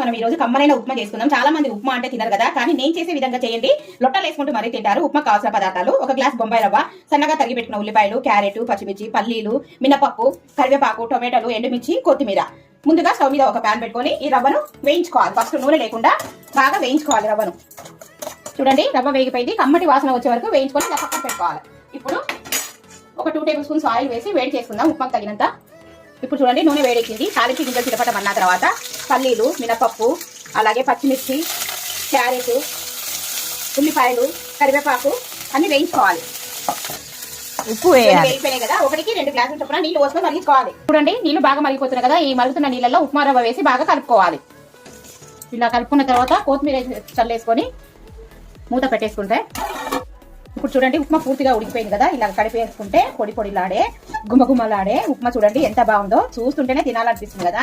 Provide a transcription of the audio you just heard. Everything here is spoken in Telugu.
మనం ఈ రోజు కమ్మనైన ఉప్మా చేసుకుందాం. చాలా మంది ఉప్మా అంటే తినరు కదా. కానీ నేను చేసే విధంగా చేయండి. లొట్టలు వేసుకుంటూ మరీ తింటారు. ఉప్మా కావాల్సిన పదార్థాలు. ఒక గ్లాస్ బొంబాయి రవ్వ సన్నగా తరిగి పెట్టుకున్న ఉల్లిపాయలు క్యారెట్ పచ్చిమిర్చి పల్లీలు మినపప్పు కరివేపాకు టొమాటోలు ఎండుమిర్చి కొత్తిమీర. ముందుగా స్టవ్ మీద ఒక ప్యాన్ పెట్టుకొని ఈ రవ్వను వేయించుకోవాలి. ఫస్ట్ నూనె లేకుండా బాగా వేయించుకోవాలి రవ్వను. చూడండి రవ్వ వేగిపోయింది. కమ్మటి వాసన వచ్చే వరకు వేయించుకొని ఇలా పక్కన పెట్టుకోవాలి. ఇప్పుడు ఒక టూ టేబుల్ స్పూన్స్ ఆయిల్ వేసి వేడి చేసుకుందాం. ఉప్మాకు తగినంత. ఇప్పుడు చూడండి నూనె వేడెక్కింది. తాలింపు గింజలు చిటపటం అన్న తర్వాత పల్లీలు మినపప్పు అలాగే పచ్చిమిర్చి క్యారెట్ ఉల్లిపాయలు కరివేపాకు అన్ని వేయించుకోవాలి. ఉప్పు వేయాలి. వేయిపోయినాయి కదా ఒకటికి రెండు గ్లాసులు చొప్పున నీళ్ళు పోసుకొని మరిగించుకోవాలి. చూడండి నీళ్ళు బాగా మరిగిపోతున్నాయి కదా ఈ మరుగుతున్న నీళ్ళలో ఉప్మా రవ్వ వేసి బాగా కలుపుకోవాలి. ఇలా కలుపుకున్న తర్వాత కొత్తిమీర చల్లేసుకొని మూత పెట్టేసుకుంటే ఇప్పుడు చూడండి ఉప్మా పూర్తిగా ఉడికిపోయింది కదా ఇలా కడిపేసుకుంటే పొడి పొడిలాడే గుమగుమలాడే ఉప్మా చూడండి ఎంత బాగుందో. చూస్తుంటేనే తినాలనిపిస్తుంది కదా.